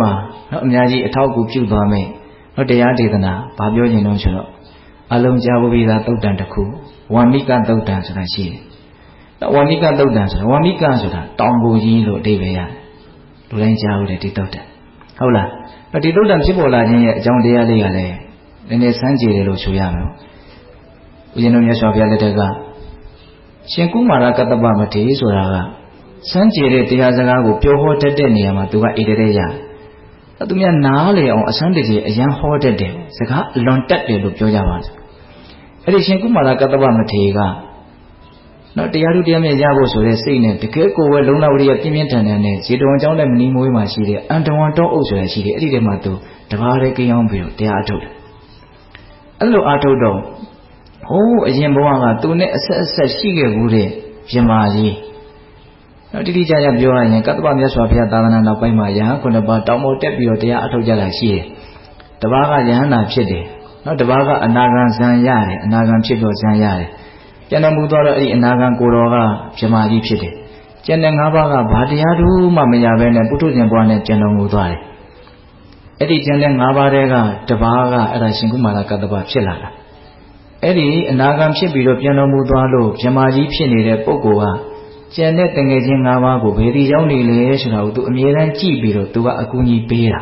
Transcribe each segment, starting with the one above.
မှာနော်အများကြီးအထောက်အကူပြုသွားမယ်နော်တရားဒေသနာဘာပြောခြင်းလို့ဆိုတော့အလုံးကြားဖို့ပြီးသားတုတ်တန်တစ်ခုဝါမိကတုတ်တန်ဆိုတာရှိတယ်။ဝါမိကတုတ်တန်ဆိုတာဝါမိကဆိုတာတောင်ပူကြီးလို့အဓိပ္ပာယ်ရတယ်။လူတိုင်းကြားဘူးတယ်ဒီတုတ်တန်။ဟုတ်လား။ဒီတုတ်တန်ဖြစ်ပေါ်လာခြင်းရဲ့အကြောင်းတရားလေးကလည်းနည်းနည်းစမ်းကြည့်တယ်လို့ဆိုရမယ်။ဦးဇင်းတို့မြတ်စွာဘုရားလက်ထက်ကရှင်ကုမာရကတ္တပမထေဆိုတာကစမ်းကြည့်တဲ့တရားစကားကိုပြောဟောတတ်တဲ့နေရာမှာသူကဣတရေရ။ သူများနားလေအောင်အစမ်းတကြီးအရန်ဟောတတ်တယ်။စကားအလွန်တတ်တယ်လို့ပြောကြပါစို့။အဲ့ဒီရှင်ကုမာရကတ္တပမထေကနော်တရားထုတရားမြတ်ရဖို့ဆိုတဲ့စိတ်နဲ့တကယ်ကိုယ်ပဲလုံလောက်ရပြင်းပြင်းထန်ထန်နဲ့ဇေတဝန်ကျောင်းနဲ့မနီမွေးမှာရှိတဲ့အန်တဝန်တောအုပ်ဆိုရရှိတယ်အဲ့ဒီထဲမှာသူတပါးတည်းကိန်းအောင်ပြီးတော့တရားအထုတ်တယ်အဲ့လိုအထုတ်တော့ဟိုးအရင်ဘဝကသူနဲ့အဆက်အဆက်ရှိခဲ့ဘူးတဲ့ပြမာကြီးနော် တိတိကျကျပြောရရင်ကတ္တပမြတ်စွာဘုရားသာသနာနောက်ပိုင်းမှာယဟန်ခုနှစ်ပါးတောင်းပေါ်တက်ပြီးတော့တရားအထုတ်ကြတာရှိတယ်တပါးကယဟန်နာဖြစ်တယ်နော်တပါးကအနာဂံဇံရတယ်အနာဂံဖြစ်တော့ဇံရတယ်ကျန်တော်မူသွားတော့အဲ့ဒီအနာဂံကိုတော်ကဗြမာကြီးဖြစ်တယ်ကျန်တဲ့၅ပါးကဘာတရားတူမှမရဘဲနဲ့ပုထုဇဉ်ဘဝနဲ့ကျန်တော်မူသွားတယ်အဲ့ဒီကျန်တဲ့၅ပါးတဲကတပါးကအဲ့ဒါရှင်ကုမာရကတ္တပဖြစ်လာတာအဲ့ဒီအနာဂံဖြစ်ပြီးတော့ပြန်တော်မူသွားလို့ဗြမာကြီးဖြစ်နေတဲ့ပုဂ္ဂိုလ်က ကျန်တဲ့တငယ်ချင်း၅ပါးကိုဘယ်ဒီရောက်နေလဲဆိုတာကိုသူအမြဲတမ်းကြည့်ပြီးတော့သူကအကူအညီပေးတာ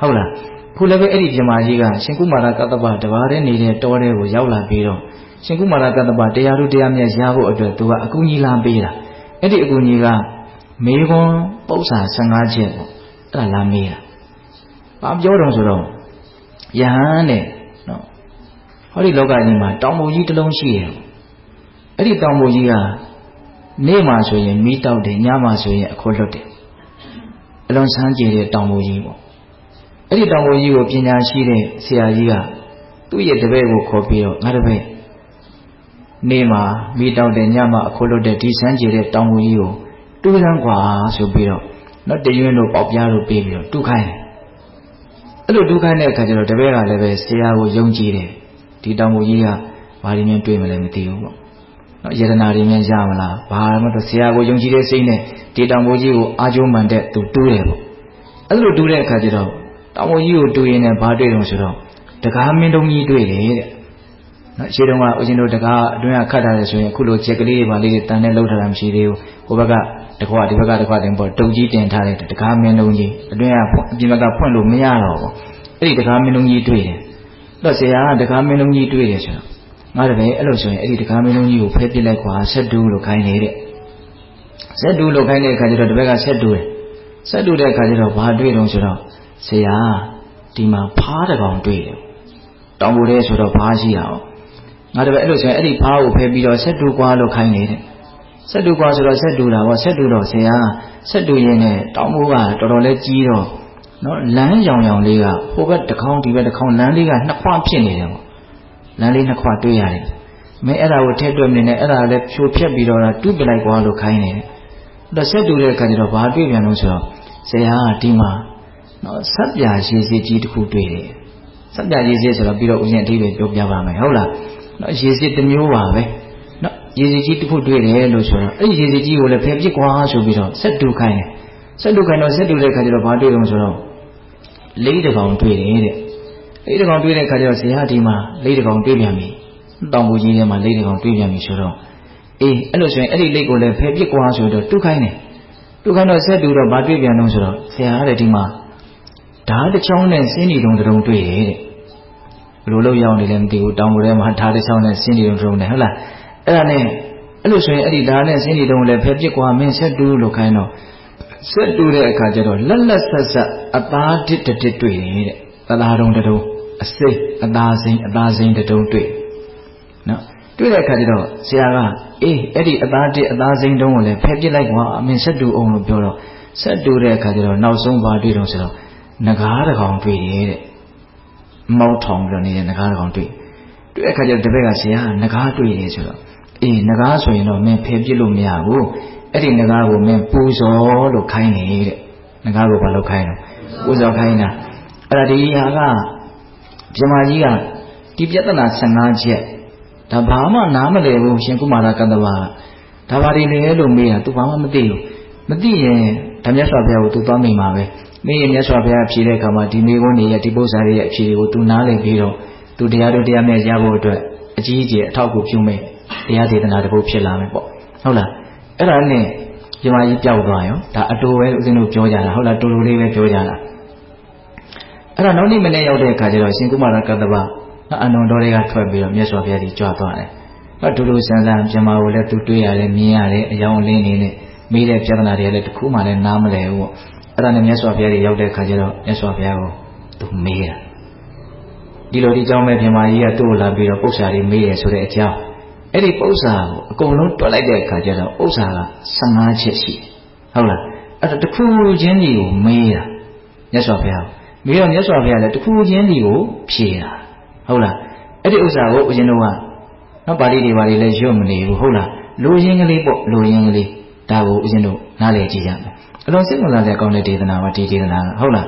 ဟုတ်လားခုလည်းပဲအဲ့ဒီဗြမာကြီးကရှင်ကုမာရကတ္တပတပါးတည်းနေတဲ့တောထဲကိုရောက်လာပြီးတော့ရှင်ကုမာရကတ္တပတရားတို့တရားမြတ်ရဖို့အတွက်သူကအကူကြီးလာပေးတာအဲ့ဒီအကူကြီးကမေခွန်းပု္ပ္ပာ15ချက်ပေါ့အဲ့ဒါလာမေးတာဘာပြောတော့ဆိုတော့ယဟန်နဲ့နော်ဟောဒီလောကကြီးမှာတောင်ပုံကြီးတစ်လုံးရှိတယ်အဲ့ဒီတောင်ပုံကြီးက နေ့မှဆိုရင်မိတောက်တယ်ညမှဆိုရင်အခေါ်လွတ်တယ်အလွန်ဆန်းကျင်တဲ့တောင်ပုံကြီးပေါ့အဲ့ဒီတောင်ပုံကြီးကိုပညာရှိတဲ့ဆရာကြီးကသူ့ရဲ့တပည့်ကိုခေါ်ပြီးတော့ငါတပည့်နေမှာမိတောက်တဲ့ညမှာအခိုးလွတ်တဲ့ဒီဆန်းကျင်တဲ့တောင်ဝင်ကြီးကိုတူးစမ်းกว่าဆိုပြီးတော့နော်တရွင်းတို့ပေါက်ပြားတို့ပေးပြီးတော့တူးခိုင်းတယ်အဲ့လိုတူးခိုင်းတဲ့အခါကျတော့တပည့်ကလည်းပဲဆရာကိုယုံကြည်တယ်ဒီတောင်ဝင်ကြီးကဘာတွေများတွေးမလဲမသိဘူးပေါ့ နော်ယတနာတွေများရမလားဘာမှတော့ဆရာကိုယုံကြည်တဲ့စိတ်နဲ့ဒီတောင်ဝင်ကြီးကိုအာကျိုးမှန်တဲ့သူတူးတယ်ပေါ့အဲ့လိုတူးတဲ့အခါကျတော့တောင်ဝင်ကြီးကိုတူးရင်းနဲ့ဘာတွေ့တော့ဆိုတော့တကားမင်းတုံးကြီးတွေ့တယ်တဲ့နော်ရှေးတုန်းကဦးဇင်းတို့တကားအတွင်းကခတ်ထားတယ်ဆိုရင်အခုလိုချက်ကလေးတွေပါလေးတွေတန်နဲ့လှုပ်ထားတာမရှိသေးဘူးဟိုဘက်ကတခွာဒီဘက်ကတခွာတင်ပေါ့တုံကြီးတင်ထားတဲ့တကားမင်းလုံးကြီးအတွင်းကအပြင်ဘက်ကဖွင့်လို့မရတော့ဘူးအဲ့ဒီတကားမင်းလုံးကြီးတွေ့တယ်တော့ဆရာကတကားမင်းလုံးကြီးတွေ့တယ်ဆိုတော့ ငါတပည့်အဲ့လိုဆိုရင်အဲ့ဒီတကားမင်းလုံးကြီးကိုဖဲပစ်လိုက်ခွာဆက်တူးလို့ခိုင်းနေတဲ့ဆက်တူးလို့ခိုင်းတဲ့အခါကျတော့တပည့်ကဆက်တူးတယ်ဆက်တူးတဲ့အခါကျတော့ဘာတွေ့တော့ဆိုတော့ဆရာဒီမှာဖားတကောင်တွေ့တယ်တောင်ပူတဲ့ဆိုတော့ဖားရှိတာ哦ငါတပည့်အဲ့လိုဆိုရင်အဲ့ဒီဖားကိုဖယ်ပြီးတော့ဆက်တူကွာလို့ခိုင်းနေတဲ့ဆက်တူကွာဆိုတော့ဆက်တူတာပေါ့ဆက်တူတော့ဆရာဆက်တူရင်နဲ့တောင်မိုးကတော်တော်လေးကြီးတော့နော်လမ်းရောင်ရောင်လေးကဟိုဘက်တစ်ခေါင်းဒီဘက်တစ်ခေါင်းလမ်းလေးကနှစ်ခွဖြစ်နေတယ်ပေါ့ လမ်းလေးနှစ်ခွတွေ့ရတယ်မင်းအဲ့ဒါကိုထည့်တွက်နေနဲ့အဲ့ဒါလည်းဖြိုဖြက်ပြီးတော့တူးပြလိုက်ကွာလို့ခိုင်းနေတယ်တော့ဆက်တူတဲ့အခါကျတော့ဘာတွေ့ပြန်လို့ဆိုတော့ဆရာကဒီမှာနော်ဆက်ပြာရှိစီကြီးတစ်ခုတွေ့တယ်ဆက်ပြာရှိစီဆိုတော့ပြီးတော့ဦးဇင်းအဓိပ္ပာယ်ပြောပြပါမယ်ဟုတ်လားနော်ရေစစ်တစ်မျိုးပါပဲနော်ရေစစ်ကြီးတစ်ခုတွေ့တယ်လို့ဆိုတော့အဲ့ဒီရေစစ်ကြီးကိုလည်းဖယ်ပစ်ကွာဆိုပြီးတော့ဆက်တူခိုင်းတယ်ဆက်တူခိုင်းတော့ဆက်တူတဲ့ခါကျတော့ဘာတွေ့တော့ဆိုတော့လေးတကောင်တွေ့တယ်တဲ့ လေးတကောင်တွေ့တဲ့ခါကျတော့ဇေယဒီမှာလေးတကောင်တွေ့ပြန်ပြီတောင်ပူကြီးထဲမှာလေးတကောင်တွေ့ပြန်ပြီဆိုတော့အေးအဲ့လိုဆိုရင်အဲ့ဒီလိတ်ကိုလည်းဖယ်ပစ်ကွာဆိုတော့တူခိုင်းတယ်တူခိုင်းတော့ဆက်တူတော့ဘာတွေ့ပြန်တော့ဆိုတော့ဆရာကတဲ့ဒီမှာဓာတ်တစ်ချောင်းနဲ့စင်းဒီတုံတုံတွေ့တယ်တဲ့ဘယ်လိုလုပ်ရောက်နေလဲမသိဘူးတောင်ပေါ်ထဲမှာထားတဲ့ချောင်းနဲ့ဆင်းနေတုံးနေဟုတ်လားအဲ့ဒါနဲ့အဲ့လိုဆိုရင်အဲ့ဒီဓာတ်နဲ့ဆင်းနေတုံးလည်းဖယ်ပစ်ကွာမင်းဆက်တူလို့ခိုင်းတော့ဆက်တူတဲ့အခါကျတော့လက်လက်ဆက်ဆက်အသားတစ်တစ်တွေ့တယ်တဲ့သလားတုံးတုံး အစိမ့်အသားစိမ့်အသားစိမ့်တုံးတွေ့နော်တွေ့တဲ့အခါကျတော့ဆရာကအေးအဲ့ဒီအသားတစ်အသားစိမ့်တုံးကိုလည်းဖယ်ပစ်လိုက်ကွာအမင်းဆက်တူအောင်လို့ပြောတော့ဆက်တူတဲ့အခါကျတော့နောက်ဆုံးပါတွေ့တော့ဆိုတော့ငကားတကောင်တွေ့တယ်တဲ့မောက်ထောင်ပြီးတော့နေတဲ့ငကားကောင်တွေ့တွေ့တဲ့အခါကျတော့တပည့်ကဆရာငကားတွေ့တယ်ဆိုတော့အေးငကားဆိုရင်တော့မင်းဖယ်ပြစ်လို့မရဘူးအဲ့ဒီငကားကိုမင်းပူဇော်လို့ခိုင်းနေတဲ့ငကားကိုဘာလို့ခိုင်းလဲပူဇော်ခိုင်းတာအဲ့ဒါဒီဟာက ပြမကြီးကဒီပြဿနာ15ချက်ဒါဘာမှနားမလည်ဘူးရှင်ကုမာရကတ္တဝါဒါဘာတွေလဲလို့မေးတာ तू ဘာမှမသိဘူးမသိရင်ဒါမြတ်စွာဘုရားကိုသူသွားမိမှာပဲမိရင်မြတ်စွာဘုရားဖြေတဲ့အခါမှာဒီမိကုန်းတွေရဲ့ဒီပု္ပ္ပာတွေရဲ့အဖြေတွေကိုသူနားလည်ပြီးတော့သူတရားတို့တရားမြတ်ရဖို့အတွက်အကြီးအကျယ်အထောက်အကူပြုမယ်တရားဒေသနာတစ်ပုဒ်ဖြစ်လာမယ်ပေါ့ဟုတ်လားအဲ့ဒါနဲ့ဒီမှာကြီးပျောက်သွားရောဒါအတူပဲဦးဇင်းတို့ပြောကြတာဟုတ်လားတူတူလေးပဲပြောကြတာ အဲ့တော့နောက်နေ့မနေ့ရောက်တဲ့အခါကျတော့ရှင်ကုမာရကတ္တဗအနုံတော်တွေကထွက်ပြီးတော့မြတ်စွာဘုရားကြီးကြွသွားတယ်အတူတူဆန်းဆန်းပြမကိုလည်းသူတွေ့ရတယ်မြင်ရတယ်အယောင်လင်းနေနဲ့မိတဲ့ပြဿနာတွေလည်းတစ်ခုမှလည်းနားမလည်ဘူးပေါ့အဲ့ဒါနဲ့မြတ်စွာဘုရားကြီးရောက်တဲ့အခါကျတော့မြတ်စွာဘုရားကိုသူမေးတာဒီလိုဒီကြောင့်ပဲပြမကြီးကသူ့ကိုလာပြီးတော့ပု္ပ္ပာတွေမေးတယ်ဆိုတဲ့အကြောင်းအဲ့ဒီပု္ပ္ပာကိုအကုန်လုံးတွက်လိုက်တဲ့အခါကျတော့ဥစ္စာက15ချက်ရှိတယ်ဟုတ်လားအဲ့ဒါတစ်ခုချင်းကြီးကိုမေးတာမြတ်စွာဘုရား မေးတော့မြတ်စွာဘုရားလည်းတစ်ခုချင်းကြီးကိုဖြေတာဟုတ်လားအဲ့ဒီဥစ္စာကိုဦးဇင်းတို့ကနော်ပါဠိတွေပါလေလည်းရွတ်မနေဘူးဟုတ်လားလူရင်းကလေးပေါ့လူရင်းကလေးဒါကိုဦးဇင်းတို့နားလည်ကြည့်ကြမယ်အလုံးစိတ်ဝင်စားတဲ့အကောင်းတဲ့ဒေသနာပါဒီဒေသနာဟုတ်လား